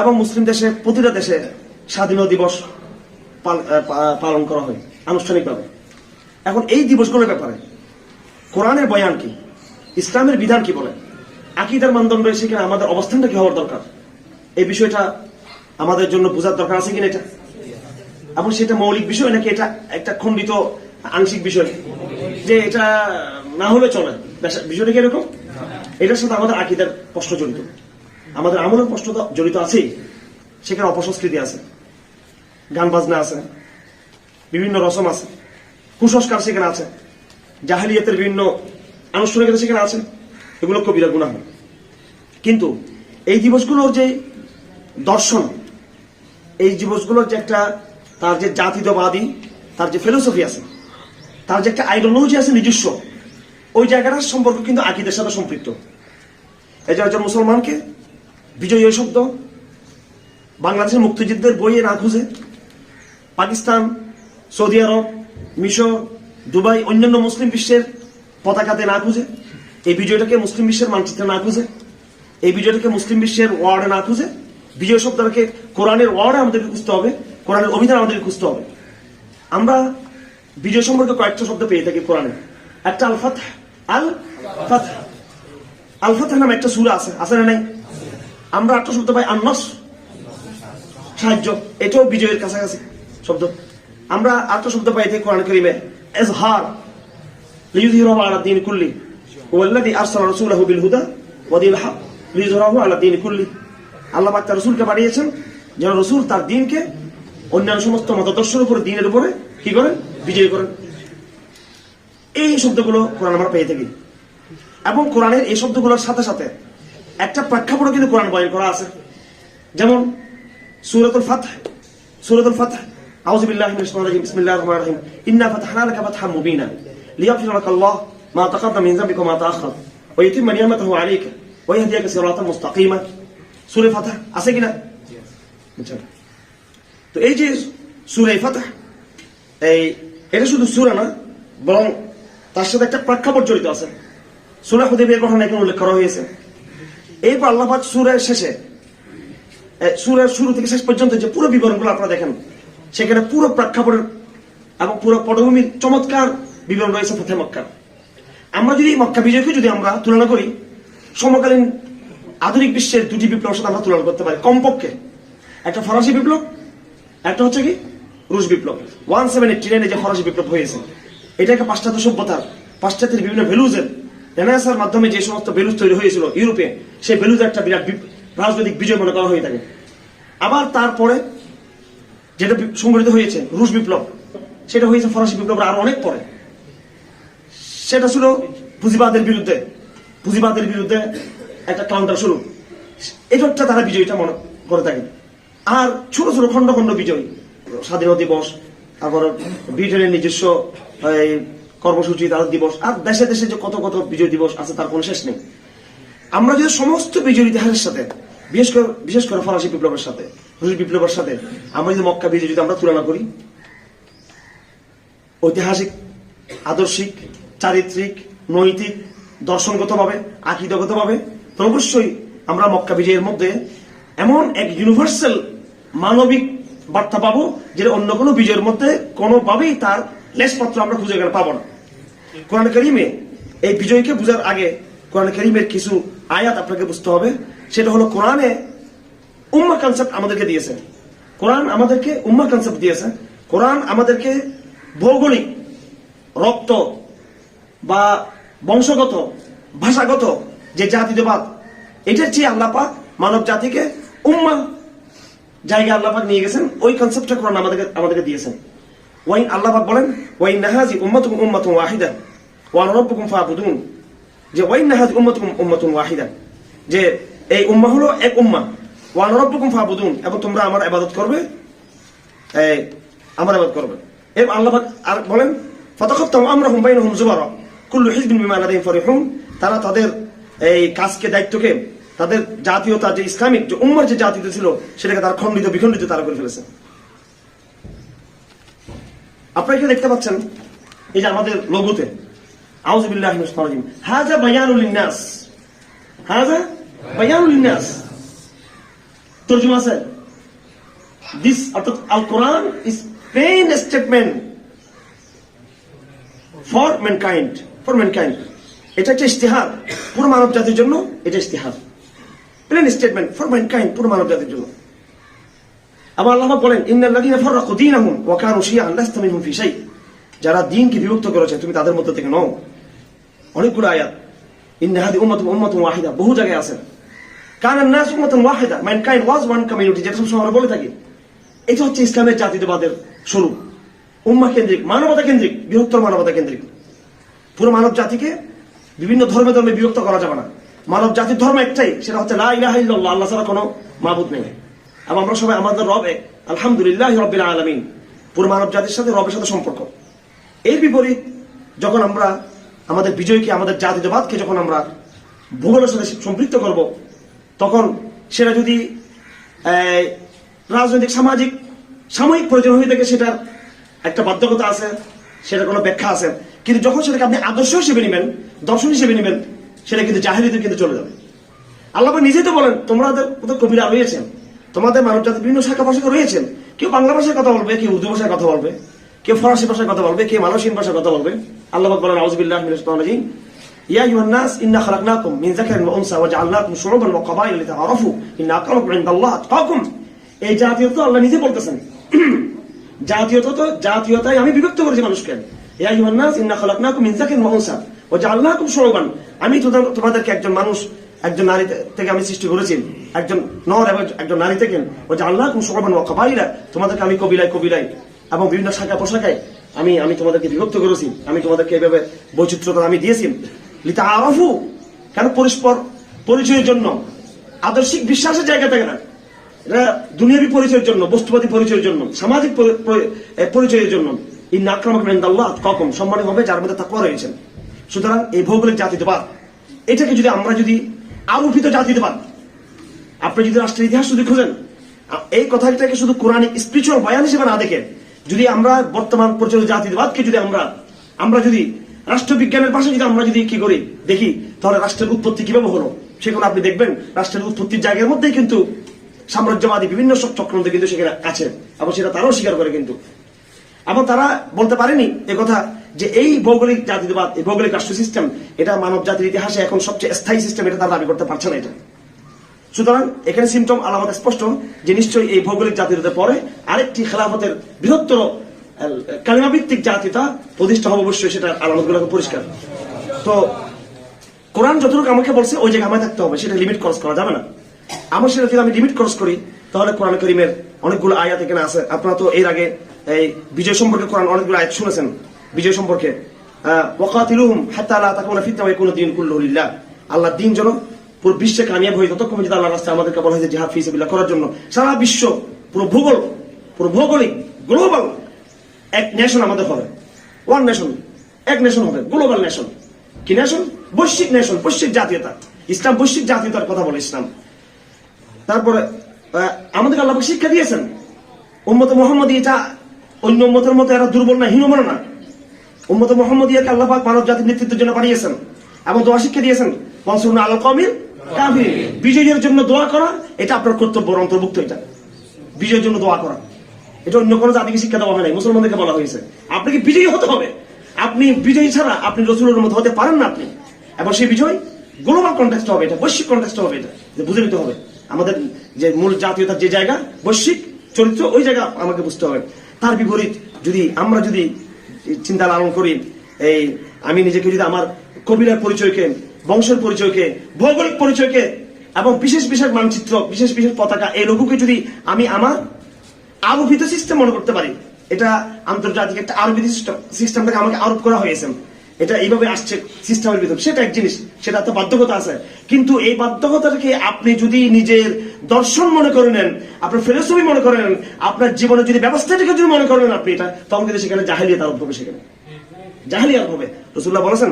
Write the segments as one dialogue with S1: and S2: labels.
S1: এবং মুসলিম দেশে প্রতিটা দেশে স্বাধীনতা দিবস পাল- পালন করা হয়, আনুষ্ঠানিকভাবে। এখন এই দিবসগুলোর ব্যাপারে কোরআনের বয়ান কি? ইসলামের বিধান কি বলে? আকিদার মানদণ্ড এসে কিনা আমাদের অবস্থানটা কি হওয়ার দরকার? এই বিষয়টা আমাদের জন্য বোঝার দরকার আছে কিনা এটা? এবং সেটা মৌলিক বিষয় নাকি এটা একটা খণ্ডিত আংশিক বিষয়? যে এটা না হলে চলে। বিষয়টা কি এরকম? এটার সাথে আমাদের আকিদার প্রশ্ন জড়িত আমাদের আমলের প্রশ্ন জড়িত আছেই। সেখানে অপসংস্কৃতি আছে, গান বাজনা আছে, বিভিন্ন রসম আছে, কুসংস্কার সেখানে আছে, জাহালিয়াতের বিভিন্ন আনুষ্ঠানিকতা সেখানে আছে, এগুলো কবিরা গুণা কিন্তু এই দিবসগুলোর যে দর্শন, এই দিবসগুলোর যে একটা তার যে জাতীয়বাদী তার যে ফিলোসফি আছে, তার যে একটা আইডিওলজি আছে নিজস্ব, ওই জায়গাটার সম্পর্ক কিন্তু আকিদের সাথে সম্পৃক্ত। এই যে একজন মুসলমানকে বিজয়ী শব্দ? বাংলাদেশের মুক্তিযুদ্ধের বইয়ে না খুঁজে? পাকিস্তান, সৌদি আরব, মিশর, দুবাই, অন্যান্য মুসলিম বিশ্বের পতাকাতে না খুঁজে? এই বিজয়টাকে মুসলিম বিশ্বের মানচিত্রে না খুঁজে? এই বিজয়টাকে মুসলিম বিশ্বের ওয়ার্ডে না খুঁজে? বিজয় শব্দটাকে কোরআনের ওয়ার্ডে আমাদেরকে খুঁজতে হবে, কোরআনের অভিধান আমাদেরকে খুঁজতে হবে। আমরা বিজয় সম্পর্কে কয়েকটা শব্দ পেয়ে থাকি কোরআনে। একটা আলফাত আল ফাতহ আল ফাতহ নামে একটা সূরা আছে আছে না নাই? আমরা একটা শব্দ পাই আন্নস সাহায্য, এটাও বিজয়ের কাছাকাছি শব্দ। আমরা আরেকটা শব্দ পাই থাকি কোরআন করিমে, এজহার। লিয়ুযহিরাহু আলা দ্বীন কুল্লি। ওয়াল্লাযী আরসালা রাসূলাহু বিল হুদা ওয়া দীনিল হক। লিয়ুযহিরাহু আলা দ্বীন কুল্লি। আল্লাহ পাক তার রাসূলকে পাঠিয়েছেন, যেন রাসূল তার দ্বীনকে অন্যান্য সমস্ত মতাদর্শের উপরে, দ্বীনের উপরে কি করেন? বিজয় করেন। এই শব্দগুলো কোরআন আমরা পেয়ে থাকি। এবং কোরআনের এই শব্দগুলোর সাথে সাথে একটা প্রেক্ষাপটও কিন্তু কোরআন বয়ন করা আছে। যেমন সূরাতুল ফাতহ সূরাতুল ফাতহ। আউযু বিল্লাহি মিনাশ শাইতানির রহিম। ইন্না ফাতাহনা মুবিনা। আল্লাহ মা তাকাদ্দাম মিন যামবিকা ওয়া মা তাআখার ওয়া ইউতিম্মা নি'মাতাহু আলাইকা। ওয়া ইয়াহদিয়াকা সিরাতান মুস্তাকিমা। আছে কিনা। তো এই যে সূরা ফাতহ, এই এটা শুধু সূরা না, বরং তার সাথে একটা প্রেক্ষাপট জড়িত আছে। সূরা হুদাইবিয়ার ঘটনা এখানে উল্লেখ করা হয়েছে। এরপর আল্লাহ সুরের শেষে সুরের শুরু থেকে শেষ পর্যন্ত যে পুরো বিবরণগুলো আপনারা দেখেন, সেখানে পুরো প্রেক্ষাপটের এবং পুরো পটভূমির চমৎকার বিবরণ রয়েছে ফতে মক্কার। আমরা যদি মক্কা বিজয়কে যদি আমরা তুলনা করি, সমকালীন আধুনিক বিশ্বের দুটি বিপ্লবের সাথে আমরা তুলনা করতে পারি। কমপক্ষে একটা ফরাসি বিপ্লব, একটা হচ্ছে কি? রুশ বিপ্লব। ওয়ান সেভেন এইটি যে ফরাসি বিপ্লব হয়েছে এটা একটা পাশ্চাত্য সভ্যতার, পাশ্চাত্যের বিভিন্ন ভ্যালুজের রেনেসার মাধ্যমে যে সমস্ত ভ্যালুজ তৈরি হয়েছিল ইউরোপে সেই ভ্যালুজ একটা বিরাট রাজনৈতিক বিজয় মনে করা হয়ে থাকে। আবার তারপরে যেটা সংগঠিত হয়েছে, রুশ বিপ্লব, সেটা হয়েছে ফরাসি বিপ্লবের আরও অনেক পরে। সেটা ছিল পুঁজিবাদের বিরুদ্ধে পুঁজিবাদের বিরুদ্ধে একটা কাউন্টার শুরু। এটা তারা বিজয়টা মনে করে থাকে। আর ছোট ছোট খন্ড খন্ড বিজয়, স্বাধীনতা দিবস, তারপর ব্রিটেনের নিজস্ব কর্মসূচি তাদের দিবস, আর দেশে দেশে যে কত কত বিজয় দিবস আছে তার কোনো শেষ নেই। আমরা যদি সমস্ত বিজয় ইতিহাসের সাথে, বিশেষ করে বিশেষ করে ফরাসি বিপ্লবের সাথে বিপ্লবের সাথে, আমরা যদি মক্কা বিজয় যদি আমরা তুলনা করি, ঐতিহাসিক, আদর্শিক, চারিত্রিক, নৈতিক, দর্শনগতভাবে আকিদগতভাবে তো অবশ্যই আমরা মক্কা বিজয়ের মধ্যে এমন এক ইউনিভার্সাল মানবিক বার্তা পাবো, যেটা অন্য কোনো বিজয়ের মধ্যে কোনোভাবেই তার লেশপত্র আমরা খুঁজে গেলে পাবো না। কোরআন করিমে এই বিজয়কে বোঝার আগে কোরআন করিমের কিছু আয়াত আপনাকে বুঝতে হবে। সেটা হলো কোরআনে উম্মা কনসেপ্ট আমাদেরকে দিয়েছে। কোরআন আমাদেরকে উম্মা কনসেপ্ট দিয়েছে। কোরআন আমাদেরকে ভৌগোলিক রক্ত বা বংশগত, ভাষাগত যে জাতীয়বাদ এটার চেয়ে আল্লাহ পাক মানব জাতিকে উম্মা জায়গা আল্লাহ পাক নিয়ে গেছেন। ওই কনসেপ্টটা কোরআন আমাদেরকে আমাদেরকে দিয়েছেন ওয়াইন আল্লাহ বলেন, ওয়াইন নাহাজি উম্মাতুকুম উম্মাতুন ওয়াহিদা ওয়ান রাব্বুকুম ফাবুদুন। যে ওয়াইন নাহাজি উম্মাতুকুম উম্মাতুন ওয়াহিদা। যে এই উম্মা হলো এক উম্মা ওয়ান রাব্বুকুম ফাবুদুন। এবং তোমরা আমার ইবাদত করবে, এই আমার ইবাদত করবে। এর আল্লাহ আর বলেন ফাতাখাত্তাহু আমরাহুম বাইনাহুম যুবারা কুল্লু হিজবিন বিমা লাদাইহিম ফারিহুন। তারা তাদের এই কাজকে, দায়িত্বকে, তাদের জাতীয়তা যে ইসলামিক, যে উম্মার যে জাতীয়তা ছিল, সেটাকে তারা খণ্ডিত, বিখণ্ডিত তারা করে ফেলেছে। আপনারা এখানে দেখতে পাচ্ছেন, এই যে আমাদের শাইতানির রাজিম, হাযা বায়ানুল লিন্নাস। হাযা বায়ানুল লিন্নাস। তর্জমা আছে দিস অর্থাৎ Al Quran is plain statement for mankind for mankind এটা একটা ইস্তেহার পুরো মানব জাতির জন্য এটা ইস্তেহার প্লেন স্টেটমেন্ট ফর ম্যানকাইন্ড পুরো মানব জাতির জন্য। আবার আল্লাহ বলেন ইন্নাল্লাযীনা ফাররাকু দীনাহুম ওয়া কানু শিয়া'আন লাস্তা মিনহুম ফি যারা দ্বীনকে বিভক্ত করেছে, তুমি তাদের মধ্যে থেকে নও। অনেকগুলো আয়াত। ইন্না হাদি উম্মাতুন উম্মাতুন ওয়াহিদা বহু জায়গায় আছে। কানান নাস উম্মাতুন ওয়াহিদা ম্যানকাইন্ড ওয়াজ ওয়ান কমিউনিটি যেটা সবসময় আমরা বলে থাকি। এটা হচ্ছে ইসলামের জাতীয়তাবাদের স্বরূপ। উম্মা কেন্দ্রিক, মানবতা কেন্দ্রিক, বৃহত্তর মানবতা কেন্দ্রিক। পুরো মানব জাতিকে বিভিন্ন ধর্মে ধর্মে বিভক্ত করা যাবে না। মানব জাতির ধর্ম একটাই, সেটা হচ্ছে লা ইলাহা ইল্লাল্লাহ, আল্লাহ ছাড়া কোনো মাবুদ নেই। আমরা সবাই আমাদের রব এক আলহামদুলিল্লাহ রব্বিল আলমিন, পুরো মানব জাতির সাথে রবের সাথে সম্পর্ক। এর বিপরীত, যখন আমরা আমাদের বিজয়কে, আমাদের জাতীয়তাবাদকে যখন আমরা ভূগোলের সাথে সম্পৃক্ত করব, তখন সেটা যদি রাজনৈতিক, সামাজিক, সাময়িক প্রয়োজন হয়ে থাকে, সেটার একটা বাধ্যকতা আছে, সেটার কোনো ব্যাখ্যা আছে। কিন্তু যখন সেটাকে আপনি আদর্শ হিসেবে নেবেন, দর্শন হিসেবে নেবেন, সেটা কিন্তু জাহিরিতে কিন্তু চলে যাবে। আল্লাহ নিজেই তো বলেন তোমাদের মতো কবিরা রয়েছেন। তোমাদের মানব জাতির বিভিন্ন শাখা ভাষা রয়েছেন, কেউ বাংলা ভাষায় কথা বলবে, কেউ উর্দু ভাষায় কথা বলবে, কেউ ফরাসি ভাষায় কথা বলবে, কেউ মালয়েশিয়ান ভাষায় কথা বলবে। আল্লাহ বলেন আউযুবিল্লাহি মিনাশ ইয়া আইয়ুহান নাস, ইন্না খালাকনাকুম মিন যাকারিন ওয়া উনসা ওয়া জাআলনাকুম ওয়া ইন্না আক্রামাকুম ইনদাল্লাহি আতকাকুম। এই জাতীয়তা আল্লাহ নিজে বলতেছেন। জাতীয়তা তো, জাতীয়তায় আমি বিভক্ত করেছি মানুষকে। ইয়া আইয়ুহান নাস, ইন্না খালাকনাকুম মিন যাকারিন ওয়া উনসা ওয়া জাআলনাকুম আমি তোমাদেরকে একজন মানুষ একজন নারী থেকে আমি সৃষ্টি করেছি। একজন নর এবং একজন নারী থেকে। ও যে আল্লাহ সবান ও কবাইলা তোমাদেরকে আমি কবিলায় কবিলায় এবং বিভিন্ন শাখা পোশাকায় আমি আমি তোমাদেরকে বিভক্ত করেছি। আমি তোমাদেরকে এভাবে বৈচিত্র্যতা আমি দিয়েছি। লিতা আরফু কেন পরস্পর পরিচয়ের জন্য? আদর্শিক বিশ্বাসের জায়গা থাকে না। এটা দুনিয়াবি পরিচয়ের জন্য, বস্তুবাদী পরিচয়ের জন্য, সামাজিক পরিচয়ের জন্য। এই নাক্রমক আল্লাহ কখন সম্মানিত হবে যার মধ্যে তাকওয়া রয়েছেন সুতরাং এই ভৌগোলিক জাতীয়তাবাদ এটাকে যদি আমরা যদি আরোপিত জাতীয়তাবাদ আপনি যদি রাষ্ট্রের ইতিহাস যদি খোঁজেন এই কথাটাকে শুধু কোরআনিক স্পিরিচুয়াল বয়ান হিসেবে না দেখে, যদি আমরা বর্তমান প্রচলিত জাতিবাদকে যদি আমরা আমরা যদি রাষ্ট্রবিজ্ঞানের পাশে যদি আমরা যদি কি করি, দেখি, তাহলে রাষ্ট্রের উৎপত্তি কীভাবে হলো? সেখানে আপনি দেখবেন, রাষ্ট্রের উৎপত্তির জায়গার মধ্যেই কিন্তু সাম্রাজ্যবাদী বিভিন্ন সব চক্রান্ত কিন্তু সেখানে আছে। এবং সেটা তারাও স্বীকার করে কিন্তু। এবং তারা বলতে পারেনি এ কথা যে এই ভৌগোলিক জাতীয়তাবাদ এই ভৌগোলিক রাষ্ট্র সিস্টেম এটা মানব জাতির ইতিহাসে এখন সবচেয়ে স্থায়ী সিস্টেম এটা তারা দাবি করতে পারছে না এটা। সুতরাং এখানে সিমটম আলামত স্পষ্ট, যে নিশ্চয়ই এই ভৌগোলিক জাতীয়তার পরে আরেকটি খেলাফতের বৃহত্তর কালিমাভিত্তিক জাতীয়তা প্রতিষ্ঠা হবে অবশ্যই, সেটা আলামতগুলো পরিষ্কার। তো কোরআন যতটুকু আমাকে বলছে, ওই জায়গায় আমায় থাকতে হবে, সেটা লিমিট ক্রস করা যাবে না। আমার সেটা যদি আমি লিমিট ক্রস করি, তাহলে কোরআন করিমের অনেকগুলো আয়াত এখানে আছে। আপনারা তো এর আগে এই বিজয় সম্পর্কে কোরআন অনেকগুলো আয়াত শুনেছেন। বিজয় সম্পর্কে। ওয়া ইয়াকুনা দীন আল্লাহ দিন যেন পুরো বিশ্বে কামিয়াব হয়ে ততক্ষণ পর্যন্ত আল্লাহ রাস্তায় আমাদেরকে বলা হয়েছে জিহাদ ফিসাবিল্লাহ করার জন্য। সারা বিশ্ব, পুরো ভূগোল, পুরো ভৌগোলিক, গ্লোবাল এক নেশন আমাদের হবে। ওয়ান নেশন এক নেশন হবে গ্লোবাল নেশন কি নেশন বৈশ্বিক নেশন বৈশ্বিক জাতীয়তা। ইসলাম বৈশ্বিক জাতীয়তার কথা বলে ইসলাম। তারপরে আমাদেরকে আল্লাহ শিক্ষা দিয়েছেন। উম্মত মোহাম্মদ এটা অন্য উম্মতের মতো এরা দুর্বল না, হীনমনা না। উম্মত মোহাম্মদ ইয়াকে আল্লাহ মানব জাতির নেতৃত্বের জন্য পাঠিয়েছেন এবং দোয়া শিক্ষা দিয়েছেন। মনসুর আল কাফির বিজয়ের জন্য দোয়া করা, এটা আপনার কর্তব্য অন্তর্ভুক্ত এটা। বিজয়ের জন্য দোয়া করা। এটা অন্য কোনো জাতিকে শিক্ষা দেওয়া হয় নাই, মুসলমানদেরকে বলা হয়েছে। আপনাকে বিজয়ী হতে হবে? আপনি বিজয়ী ছাড়া আপনি রসুলের মতো হতে পারেন না আপনি। এবং সেই বিজয় গ্লোবাল কন্টেক্সট হবে এটা, বৈশ্বিক কন্টেক্সট হবে এটা, যে বুঝে নিতে হবে। আমাদের যে মূল জাতীয়তার যে জায়গা, বৈশ্বিক চরিত্র, ওই জায়গা আমাকে বুঝতে হবে। তার বিপরীত, যদি আমরা যদি চিন্তা লালন করি। এই, আমি নিজেকে যদি আমার কবিরার পরিচয়কে, বংশের পরিচয়কে, ভৌগোলিক পরিচয়কে এবং বিশেষ বিশেষ মানচিত্র, বিশেষ বিশেষ পতাকা, এই লঘুকে যদি আমি আমার আরোপিত সিস্টেম মনে করতে পারি, এটা আন্তর্জাতিক একটা আরোপিত সিস্টেম থেকে আমাকে আরোপ করা হয়েছে। এটা এইভাবে আসছে সিস্টেমের ভিতর। সেটা এক জিনিস, সেটা তো বাধ্যকতা আছে। কিন্তু এই বাধ্যকতাটাকে আপনি যদি নিজের দর্শন মনে করে নেন, আপনার ফিলোসফি মনে করে নেন, আপনার জীবনের যদি ব্যবস্থাটাকে যদি মনে করেন আপনি এটা তখন কিন্তু সেখানে জাহেলিয়াত আরোপ হবে সেখানে। জাহেলিয়াত হবে। রসুল্লাহ বলেছেন,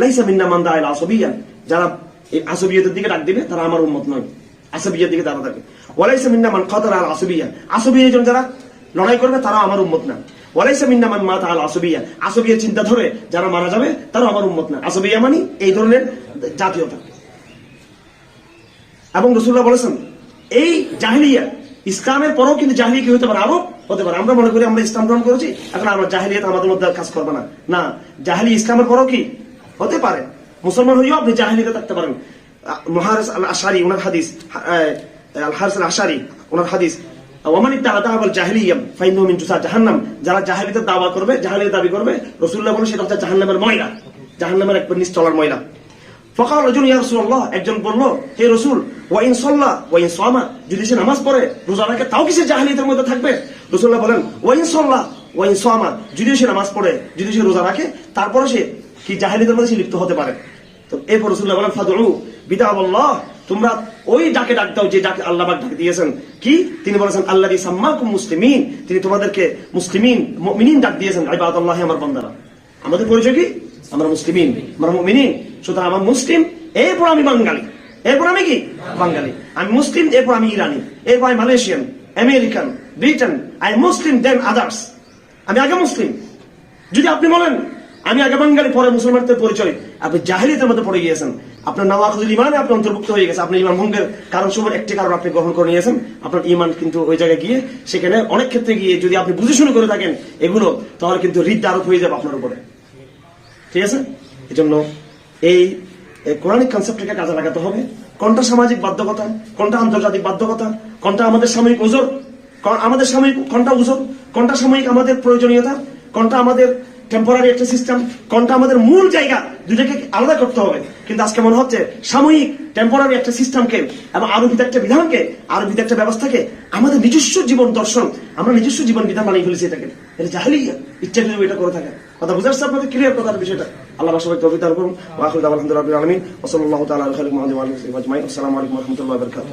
S1: লাইসা মিন্না মান্দা আল আসবিয়া যারা এই আসবিয়তের দিকে ডাক দিবে, তারা আমার উন্মত নয়। আসবিয়ার দিকে তারা থাকবে ওয়ালাইসা মিন্না মান কাতাল আল আসবিয়া আসবিয়া যারা লড়াই করবে তারা আমার উন্মত না। মাতা আল আসবিয়া। আসবিয়া চিন্তা ধরে যারা মারা যাবে তারা আমার উন্মত না। আসবিয়া এই ধরনের জাতীয়তা। এবং রসুল্লাহ বলেছেন, এই জাহিলিয়া, ইসলামের পরেও কিন্তু জাহিলিয়া কি হতে পারে? আরও হতে পারে। আমরা মনে করি আমরা ইসলাম গ্রহণ করেছি, এখন আমরা জাহিলিয়াত আমাদের মধ্যে কাজ করবে না। না জাহিলি ইসলামের পরেও কি হতে পারে? মুসলমান হইও আপনি জাহিলিতে থাকতে পারেন। মহারাজ আল আশারি ওনার হাদিস আল হারিস আল আশারি ওনার হাদিস মিন জাহান্নাম। যারা করবে দাবি করবে বলেন সেটা হচ্ছে জাহান্নামের ময়লা। জাহান্নামের ময়লা। ইয়া একজন বলল, হে যদি সে নামাজ পড়ে, রোজা রাখে, তাও কি সে মধ্যে থাকবে? রাসূলুল্লাহ বলেন ওয়াইন ওয়াইন সামা যদি সে নামাজ পড়ে, যদি সে রোজা রাখে, তারপরে সে কি জাহিলিয়াতের মধ্যে সে লিপ্ত হতে পারে? তো এরপর রাসূলুল্লাহ বলেন, ফাদউ বিদা তোমরা ওই ডাকে ডাক দাও যে ডাকে আল্লাহ ডাক দিয়েছেন, কি? তিনি বলেছেন আল্লাহ সাম্মাকুম মুসলিমিন। তিনি তোমাদেরকে মুসলিমিন, মুমিনিন ডাক দিয়েছেন, ইবাদাল্লাহ আমার বান্দারা। আমাদের পরিচয় কি? আমরা মুসলিমিন, আমরা মুমিনিন। সুতরাং আমার মুসলিম, এরপর আমি বাঙালি। এরপর আমি কি? বাঙালি। আমি মুসলিম, এরপর আমি ইরানি। এরপর আমি Malaysian, American, Britain, I Muslim, then others. আমি আগে মুসলিম। যদি আপনি বলেন, আমি আগে বাঙালি, পরে মুসলমানদের পরিচয়। আপনি জাহিলিয়াতের মধ্যে পড়ে গিয়েছেন। আপনার নওয়াকুল ইমানে আপনি অন্তর্ভুক্ত হয়ে গেছে। আপনি ইমান ভঙ্গের কারণ সময় একটি কারণ আপনি গ্রহণ করে নিয়েছেন। আপনার ইমান কিন্তু ওই জায়গায় গিয়ে সেখানে অনেক ক্ষেত্রে গিয়ে যদি আপনি বুঝে শুনে করে থাকেন এগুলো, তাহলে কিন্তু হৃদ আরোপ হয়ে যাবে আপনার উপরে। ঠিক আছে? এই জন্য এই এই কোরআনিক কনসেপ্টটাকে কাজে লাগাতে হবে। কোনটা সামাজিক বাধ্যকতা, কোনটা আন্তর্জাতিক বাধ্যকতা, কোনটা আমাদের সাময়িক ওজোর আমাদের সাময়িক কোনটা ওজোর, কোনটা সাময়িক আমাদের প্রয়োজনীয়তা, কোনটা আমাদের টেম্পোরারি একটা সিস্টেম কোনটা আমাদের মূল জায়গা দুটাকে আলাদা করতে হবে। কিন্তু আজকে মনে হচ্ছে সাময়িক টেম্পোরারি একটা সিস্টেমকে এবং আরোপিত একটা বিধানকে আরোপিত একটা ব্যবস্থাকে আমাদের নিজস্ব জীবন দর্শন, আমরা নিজস্ব জীবন বিধান বানিয়ে ফেলেছি এটাকে। এটা জাহালিয়া ইচ্ছা করে এটা করে থাকে। কথা বুঝতে পারছে আপনাদের? ক্লিয়ার কথার বিষয়টা। আল্লাহ সবাই কবিতা করুন। আলহামদুলিল্লাহ আলমিন। ওসল্লাহ তালা আলহিম আসসালামু আলাইকুম রহমতুল্লাহ বরকাত